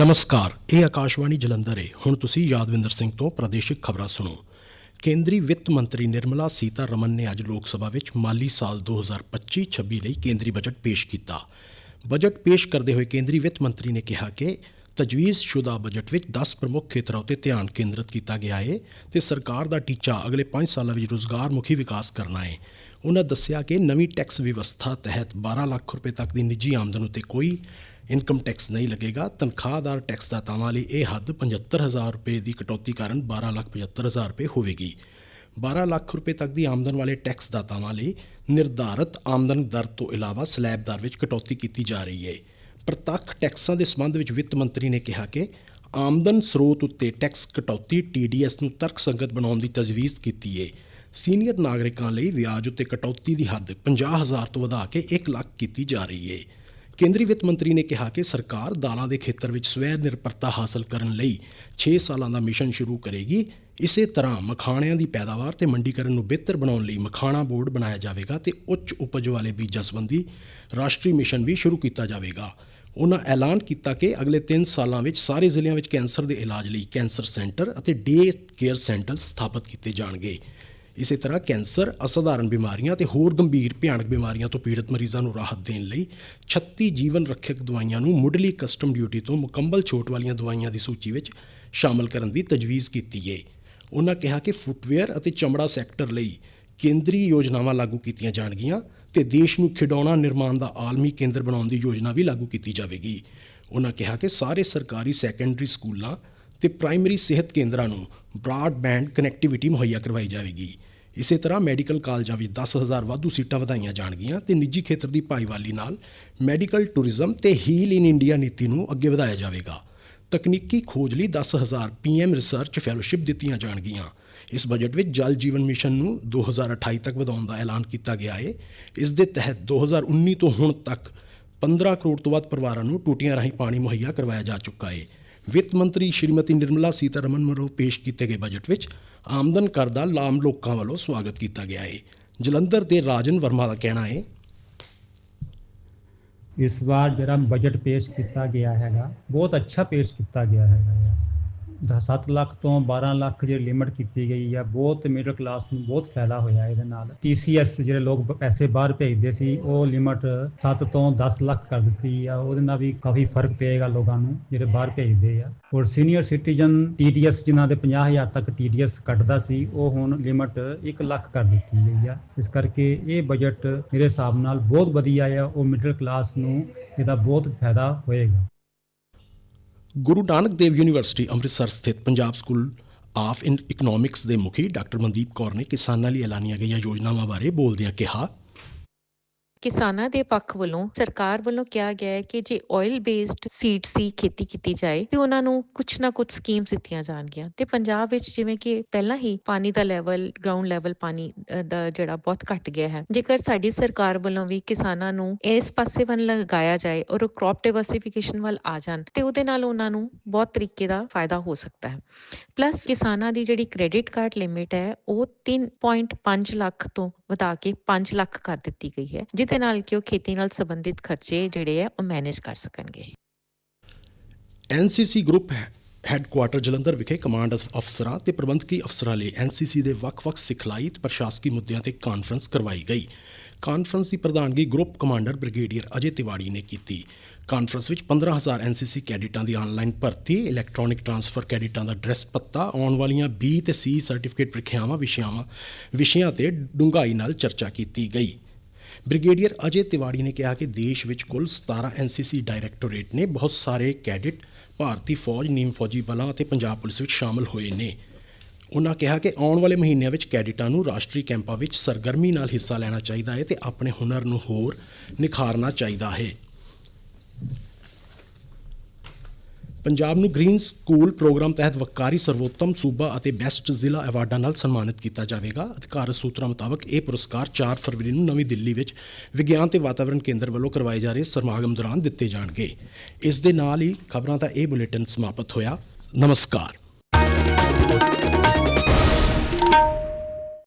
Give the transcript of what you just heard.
ਨਮਸਕਾਰ, ਇਹ ਆਕਾਸ਼ਵਾਣੀ ਜਲੰਧਰ ਹੈ ਹੁਣ ਤੁਸੀਂ ਯਾਦਵਿੰਦਰ ਸਿੰਘ ਤੋਂ ਪ੍ਰਾਦੇਸ਼ਿਕ ਖਬਰਾਂ ਸੁਣੋ। ਕੇਂਦਰੀ ਵਿੱਤ ਮੰਤਰੀ ਨਿਰਮਲਾ ਸੀਤਾਰਮਨ ਨੇ ਅੱਜ ਲੋਕ ਸਭਾ ਵਿੱਚ ਮਾਲੀ ਸਾਲ 2025-26 ਲਈ ਕੇਂਦਰੀ ਬਜਟ ਪੇਸ਼ ਕੀਤਾ। ਬਜਟ ਪੇਸ਼ ਕਰਦੇ ਹੋਏ ਕੇਂਦਰੀ ਵਿੱਤ ਮੰਤਰੀ ਨੇ ਕਿਹਾ ਕਿ ਤਜਵੀਜ਼ਸ਼ੁਦਾ ਬਜਟ ਵਿੱਚ 10 ਪ੍ਰਮੁੱਖ ਖੇਤਰਾਂ ਉੱਤੇ ਧਿਆਨ ਕੇਂਦਰਿਤ ਕੀਤਾ ਗਿਆ ਹੈ ਤੇ ਸਰਕਾਰ ਦਾ ਟੀਚਾ ਅਗਲੇ 5 ਸਾਲਾਂ ਵਿੱਚ ਰੋਜ਼ਗਾਰ ਮੁਖੀ ਵਿਕਾਸ ਕਰਨਾ ਹੈ ਉਹਨਾਂ ਦੱਸਿਆ ਕਿ ਨਵੀਂ ਟੈਕਸ ਵਿਵਸਥਾ ਤਹਿਤ 12 ਲੱਖ ਰੁਪਏ ਤੱਕ ਦੀ ਨਿੱਜੀ ਆਮਦਨ ਉੱਤੇ ਕੋਈ ਇਨਕਮ ਟੈਕਸ ਨਹੀਂ ਲੱਗੇਗਾ, ਤਨਖਾਹਦਾਰ ਟੈਕਸ ਦਾਤਾਵਾਂ ਲਈ ਇਹ ਹੱਦ 75000 ਰੁਪਏ ਦੀ ਕਟੌਤੀ ਕਾਰਨ 1275000 ਰੁਪਏ ਹੋਵੇਗੀ 12 ਲੱਖ ਰੁਪਏ ਤੱਕ ਦੀ ਆਮਦਨ ਵਾਲੇ ਟੈਕਸ ਦਾਤਾਵਾਂ ਲਈ ਨਿਰਧਾਰਤ ਆਮਦਨ ਦਰ ਤੋਂ ਇਲਾਵਾ ਸਲੈਬ ਦਰ ਵਿੱਚ ਕਟੌਤੀ ਕੀਤੀ ਜਾ ਰਹੀ ਹੈ। ਪ੍ਰਤੱਖ ਟੈਕਸਾਂ ਦੇ ਸੰਬੰਧ ਵਿੱਚ ਵਿੱਤ ਮੰਤਰੀ ਨੇ ਕਿਹਾ ਕਿ ਆਮਦਨ ਸਰੋਤ ਉੱਤੇ ਟੈਕਸ ਕਟੌਤੀ TDS ਨੂੰ ਤਰਕਸੰਗਤ ਬਣਾਉਣ ਦੀ ਤਜਵੀਜ਼ ਕੀਤੀ ਹੈ। ਸੀਨੀਅਰ ਨਾਗਰਿਕਾਂ ਲਈ ਵਿਆਜ ਉੱਤੇ ਕਟੌਤੀ ਦੀ ਹੱਦ 50000 ਤੋਂ ਵਧਾ ਕੇ 1 ਲੱਖ ਕੀਤੀ ਜਾ ਰਹੀ ਹੈ। ਕੇਂਦਰੀ ਵਿੱਤ ਮੰਤਰੀ ਨੇ ਕਿਹਾ ਕਿ ਸਰਕਾਰ ਦਾਲਾਂ ਦੇ ਖੇਤਰ ਵਿੱਚ ਸਵੈ ਨਿਰਭਰਤਾ ਹਾਸਲ ਕਰਨ ਲਈ 6 ਸਾਲਾਂ ਦਾ ਮਿਸ਼ਨ ਸ਼ੁਰੂ ਕਰੇਗੀ। ਇਸੇ ਤਰ੍ਹਾਂ ਮਖਾਣਿਆਂ ਦੀ ਪੈਦਾਵਾਰ ਤੇ ਮੰਡੀਕਰਨ ਨੂੰ ਬਿਹਤਰ ਬਣਾਉਣ ਲਈ ਮਖਾਣਾ ਬੋਰਡ ਬਣਾਇਆ ਜਾਵੇਗਾ ਤੇ ਉੱਚ ਉਪਜ ਵਾਲੇ ਬੀਜਾਂ ਸੰਬੰਧੀ ਰਾਸ਼ਟਰੀ ਮਿਸ਼ਨ ਵੀ ਸ਼ੁਰੂ ਕੀਤਾ ਜਾਵੇਗਾ। ਉਹਨਾਂ ਐਲਾਨ ਕੀਤਾ ਕਿ ਅਗਲੇ 3 ਸਾਲਾਂ ਵਿੱਚ ਸਾਰੇ ਜ਼ਿਲ੍ਹਿਆਂ ਵਿੱਚ ਕੈਂਸਰ ਦੇ ਇਲਾਜ ਲਈ ਕੈਂਸਰ ਸੈਂਟਰ ਅਤੇ ਡੇ ਕੇਅਰ ਸੈਂਟਰ ਸਥਾਪਿਤ ਕੀਤੇ ਜਾਣਗੇ। ਇਸੇ ਤਰ੍ਹਾਂ ਕੈਂਸਰ, ਅਸਾਧਾਰਨ ਬਿਮਾਰੀਆਂ ਤੇ ਹੋਰ ਗੰਭੀਰ ਭਿਆਨਕ ਬਿਮਾਰੀਆਂ ਤੋਂ ਪੀੜਤ ਮਰੀਜ਼ਾਂ ਨੂੰ ਰਾਹਤ ਦੇਣ ਲਈ 36 ਜੀਵਨ ਰੱਖਿਅਕ ਦਵਾਈਆਂ ਨੂੰ ਮੁੱਢਲੀ ਕਸਟਮ ਡਿਊਟੀ ਤੋਂ ਮੁਕੰਮਲ ਛੋਟ ਵਾਲੀਆਂ ਦਵਾਈਆਂ ਦੀ ਸੂਚੀ ਵਿੱਚ ਸ਼ਾਮਲ ਕਰਨ ਦੀ ਤਜਵੀਜ਼ ਕੀਤੀ ਹੈ ਉਹਨਾਂ ਕਿਹਾ ਕਿ ਫੁੱਟਵੇਅਰ ਅਤੇ ਚਮੜਾ ਸੈਕਟਰ ਲਈ ਕੇਂਦਰੀ ਯੋਜਨਾਵਾਂ ਲਾਗੂ ਕੀਤੀਆਂ ਜਾਣਗੀਆਂ ਤੇ ਦੇਸ਼ ਨੂੰ ਖਿਡੌਣਾ ਨਿਰਮਾਣ ਦਾ ਆਲਮੀ ਕੇਂਦਰ ਬਣਾਉਣ ਦੀ ਯੋਜਨਾ ਵੀ ਲਾਗੂ ਕੀਤੀ ਜਾਵੇਗੀ। ਉਹਨਾਂ ਕਿਹਾ ਕਿ ਸਾਰੇ ਸਰਕਾਰੀ ਸੈਕੰਡਰੀ ਸਕੂਲਾਂ ਤੇ ਪ੍ਰਾਇਮਰੀ ਸਿਹਤ ਕੇਂਦਰਾਂ ਨੂੰ ਬ੍ਰਾਡਬੈਂਡ ਕਨੈਕਟੀਵਿਟੀ ਮੁਹੱਈਆ ਕਰਵਾਈ ਜਾਵੇਗੀ। ਇਸੇ ਤਰ੍ਹਾਂ ਮੈਡੀਕਲ ਕਾਲਜਾਂ ਵਿੱਚ 10000 ਵਾਧੂ ਸੀਟਾਂ ਵਧਾਈਆਂ ਜਾਣਗੀਆਂ ਤੇ ਨਿੱਜੀ ਖੇਤਰ ਦੀ ਭਾਈਵਾਲੀ ਨਾਲ ਮੈਡੀਕਲ ਟੂਰਿਜ਼ਮ ਤੇ ਹੀਲ ਇਨ ਇੰਡੀਆ ਨੀਤੀ ਨੂੰ ਅੱਗੇ ਵਧਾਇਆ ਜਾਵੇਗਾ। ਤਕਨੀਕੀ ਖੋਜ ਲਈ 10000 ਪੀਐਮ ਰਿਸਰਚ ਫੈਲੋਸ਼ਿਪ ਦਿੱਤੀਆਂ ਜਾਣਗੀਆਂ। ਇਸ ਬਜਟ ਵਿੱਚ ਜਲ ਜੀਵਨ ਮਿਸ਼ਨ ਨੂੰ 2028 ਤੱਕ ਵਧਾਉਣ ਦਾ ਐਲਾਨ ਕੀਤਾ ਗਿਆ ਹੈ ਇਸ ਦੇ ਤਹਿਤ 2019 ਤੋਂ ਹੁਣ ਤੱਕ 15 ਕਰੋੜ ਤੋਂ ਵੱਧ ਪਰਿਵਾਰਾਂ ਨੂੰ ਟੂਟੀਆਂ ਰਾਹੀਂ ਪਾਣੀ ਮੁਹੱਈਆ ਕਰਵਾਇਆ ਜਾ ਚੁੱਕਾ ਹੈ ਵਿੱਤ ਮੰਤਰੀ ਸ਼੍ਰੀਮਤੀ ਨਿਰਮਲਾ ਸੀਤਾਰਮਨ ਵੱਲੋਂ ਪੇਸ਼ ਕੀਤੇ ਗਏ ਬਜਟ ਵਿੱਚ ਆਮਦਨ ਕਰ ਦਾ ਲਾਮ ਲੋਕਾਂ ਵੱਲੋਂ ਸਵਾਗਤ ਕੀਤਾ ਗਿਆ ਹੈ ਜਲੰਧਰ ਦੇ ਰਾਜਨ ਵਰਮਾ ਦਾ ਕਹਿਣਾ ਹੈ ਇਸ ਵਾਰ ਜਿਹੜਾ ਬਜਟ ਪੇਸ਼ ਕੀਤਾ ਗਿਆ ਹੈਗਾ, ਬਹੁਤ ਅੱਛਾ ਪੇਸ਼ ਕੀਤਾ ਗਿਆ ਹੈਗਾ 7 ਲੱਖ ਤੋਂ 12 ਲੱਖ ਜਿਹੜੀ ਲਿਮਟ ਕੀਤੀ ਗਈ ਹੈ ਬਹੁਤ ਮਿਡਲ ਕਲਾਸ ਨੂੰ ਬਹੁਤ ਫਾਇਦਾ ਹੋਇਆ ਇਹਦੇ ਨਾਲ। TCS ਜਿਹੜੇ ਲੋਕ ਪੈਸੇ ਬਾਹਰ ਭੇਜਦੇ ਸੀ, ਉਹ ਲਿਮਟ 7 ਤੋਂ 10 ਲੱਖ ਕਰ ਦਿੱਤੀ ਆ। ਉਹਦੇ ਨਾਲ ਵੀ ਕਾਫੀ ਫ਼ਰਕ ਪਏਗਾ ਲੋਕਾਂ ਨੂੰ ਜਿਹੜੇ ਬਾਹਰ ਭੇਜਦੇ ਆ। ਔਰ ਸੀਨੀਅਰ ਸਿਟੀਜ਼ਨ TDS ਜਿਨ੍ਹਾਂ ਦੇ 50000 ਤੱਕ TDS ਕੱਟਦਾ ਸੀ, ਉਹ ਹੁਣ ਲਿਮਟ 1 ਲੱਖ ਕਰ ਦਿੱਤੀ ਗਈ ਆ। ਇਸ ਕਰਕੇ ਇਹ ਬਜਟ ਮੇਰੇ ਹਿਸਾਬ ਨਾਲ ਬਹੁਤ ਵਧੀਆ ਆ। ਉਹ ਮਿਡਲ ਕਲਾਸ ਨੂੰ ਇਹਦਾ ਬਹੁਤ ਫਾਇਦਾ ਹੋਏਗਾ। ਗੁਰੂ ਨਾਨਕ ਦੇਵ ਯੂਨੀਵਰਸਿਟੀ ਅੰਮ੍ਰਿਤਸਰ ਸਥਿਤ Punjab school of in economics ਦੇ ਮੁਖੀ ਡਾਕਟਰ ਮਨਦੀਪ ਕੌਰ ਨੇ ਕਿਸਾਨਾਂ ਲਈ ਐਲਾਨੀਆਂ ਗਈਆਂ ਯੋਜਨਾਵਾਂ ਬਾਰੇ ਬੋਲਦਿਆਂ ਕਿਹਾ ਕਿਸਾਨਾਂ ਦੇ ਪੱਖ ਵੱਲੋਂ ਸਰਕਾਰ ਵੱਲੋਂ ਕਿਹਾ ਗਿਆ ਹੈ ਕਿ ਜੇ ਆਇਲ ਬੇਸਡ ਸੀਡਸ ਦੀ ਖੇਤੀ ਕੀਤੀ ਜਾਏ, ਤੇ ਉਹਨਾਂ ਨੂੰ ਕੁਝ ਨਾ ਕੁਝ ਸਕੀਮਸ ਦਿੱਤੀਆਂ ਜਾਣਗੀਆਂ। ਤੇ ਪੰਜਾਬ ਵਿੱਚ ਜਿਵੇਂ ਕਿ ਪਹਿਲਾਂ ਹੀ ਪਾਣੀ ਦਾ ਲੈਵਲ ਗਰਾਊਂਡ ਲੈਵਲ ਪਾਣੀ ਦਾ ਜਿਹੜਾ ਬਹੁਤ ਘਟ ਗਿਆ ਹੈ। ਜੇਕਰ ਸਾਡੀ ਸਰਕਾਰ ਵੱਲੋਂ ਵੀ ਕਿਸਾਨਾਂ ਨੂੰ ਇਸ ਪਾਸੇ ਵੱਲ ਲਗਾਇਆ ਜਾਏ ਔਰ ਉਹ ਕ੍ਰੌਪ ਡਾਈਵਰਸਿਫਿਕੇਸ਼ਨ ਵੱਲ ਆ ਜਾਣ, ਤੇ ਉਹਦੇ ਨਾਲ ਉਹਨਾਂ ਨੂੰ ਬਹੁਤ ਤਰੀਕੇ ਦਾ ਫਾਇਦਾ ਹੋ ਸਕਦਾ ਹੈ। ਪਲੱਸ ਕਿਸਾਨਾਂ ਦੀ ਜਿਹੜੀ ਕ੍ਰੈਡਿਟ ਕਾਰਡ ਲਿਮਿਟ ਹੈ, ਉਹ 3.5 ਲੱਖ ਤੋਂ ਵਧਾ ਕੇ 5 ਲੱਖ ਕਰ ਦਿੱਤੀ ਗਈ ਹੈ, ਜਿਹਦੇ ਨਾਲ ਕਿ ਉਹ ਖੇਤੀ ਨਾਲ ਸੰਬੰਧਿਤ ਖਰਚੇ ਜਿਹੜੇ ਆ ਉਹ ਮੈਨੇਜ ਕਰ ਸਕਣਗੇ। ਐਨਸੀਸੀ ਗਰੁੱਪ ਹੈੱਡਕੁਆਟਰ ਜਲੰਧਰ ਵਿਖੇ ਕਮਾਂਡ ਅਫਸਰਾਂ ਤੇ ਪ੍ਰਬੰਧਕੀ ਅਫਸਰਾਂ ਲਈ ਐਨਸੀਸੀ ਦੇ ਵੱਖ-ਵੱਖ ਸਿਖਲਾਈ ਤੇ ਪ੍ਰਸ਼ਾਸਕੀ ਮੁੱਦਿਆਂ ਤੇ ਕਾਨਫਰੰਸ ਕਰਵਾਈ ਗਈ। ਕਾਨਫਰੰਸ ਦੀ ਪ੍ਰਧਾਨਗੀ group commander brigadier Ajay Tiwari ਨੇ ਕੀਤੀ। ਕਾਨਫਰੰਸ ਵਿੱਚ 15000 ਐਨਸੀਸੀ ਕੈਡਿਟਾਂ ਦੀ ਆਨਲਾਈਨ ਭਰਤੀ ਇਲੈਕਟ੍ਰੋਨਿਕ ਟਰਾਂਸਫਰ ਕੈਡਿਟਾਂ ਦਾ ਐਡਰੈਸ ਪੱਤਾ, ਆਉਣ ਵਾਲੀਆਂ B ਤੇ C ਸਰਟੀਫਿਕੇਟ ਪ੍ਰੀਖਿਆਵਾਂ ਵਿਸ਼ਿਆਵਾਂ, ਵਿਸ਼ਿਆਂ ਤੇ ਡੂੰਘਾਈ ਨਾਲ ਚਰਚਾ ਕੀਤੀ ਗਈ। ਬ੍ਰਿਗੇਡੀਅਰ ਅਜੇ ਤਿਵਾੜੀ ਨੇ ਕਿਹਾ ਕਿ ਦੇਸ਼ ਵਿੱਚ ਕੁੱਲ 17 ਐਨਸੀਸੀ ਡਾਇਰੈਕਟੋਰੇਟ ਨੇ ਬਹੁਤ ਸਾਰੇ ਕੈਡਿਟ ਭਾਰਤੀ ਫੌਜ, ਨੀਮ ਫੌਜੀ ਬਲਾਂ ਅਤੇ ਪੰਜਾਬ ਪੁਲਿਸ ਵਿੱਚ ਸ਼ਾਮਲ ਹੋਏ ਨੇ। ਉਹਨਾਂ ਕਿਹਾ ਕਿ ਆਉਣ ਵਾਲੇ ਮਹੀਨਿਆਂ ਵਿੱਚ ਕੈਡਿਟਾਂ ਨੂੰ ਰਾਸ਼ਟਰੀ ਕੈਂਪਾਂ ਵਿੱਚ ਸਰਗਰਮੀ ਨਾਲ ਹਿੱਸਾ ਲੈਣਾ ਚਾਹੀਦਾ ਹੈ ਤੇ ਆਪਣੇ ਹੁਨਰ ਨੂੰ ਹੋਰ ਨਿਖਾਰਨਾ ਚਾਹੀਦਾ ਹੈ। ਪੰਜਾਬ ਨੂੰ ਗ੍ਰੀਨ ਸਕੂਲ ਪ੍ਰੋਗਰਾਮ ਤਹਿਤ ਵਕਾਰੀ ਸਰਵੋਤਮ ਸੂਬਾ ਅਤੇ ਬੈਸਟ ਜ਼ਿਲ੍ਹਾ ਐਵਾਰਡਾਂ ਨਾਲ ਸਨਮਾਨਿਤ ਕੀਤਾ ਜਾਵੇਗਾ। ਅਧਿਕਾਰਤ ਸੂਤਰਾਂ ਮੁਤਾਬਕ ਇਹ ਪੁਰਸਕਾਰ 4 ਫਰਵਰੀ ਨੂੰ ਨਵੀਂ ਦਿੱਲੀ ਵਿੱਚ ਵਿਗਿਆਨ ਤੇ ਵਾਤਾਵਰਣ ਕੇਂਦਰ ਵੱਲੋਂ ਕਰਵਾਏ ਜਾ ਰਹੇ ਸਮਾਗਮ ਦੌਰਾਨ ਦਿੱਤੇ ਜਾਣਗੇ। ਇਸ ਦੇ ਨਾਲ ਹੀ ਖਬਰਾਂ ਦਾ ਇਹ ਬੁਲੇਟਿਨ ਸਮਾਪਤ ਹੋਇਆ। ਨਮਸਕਾਰ।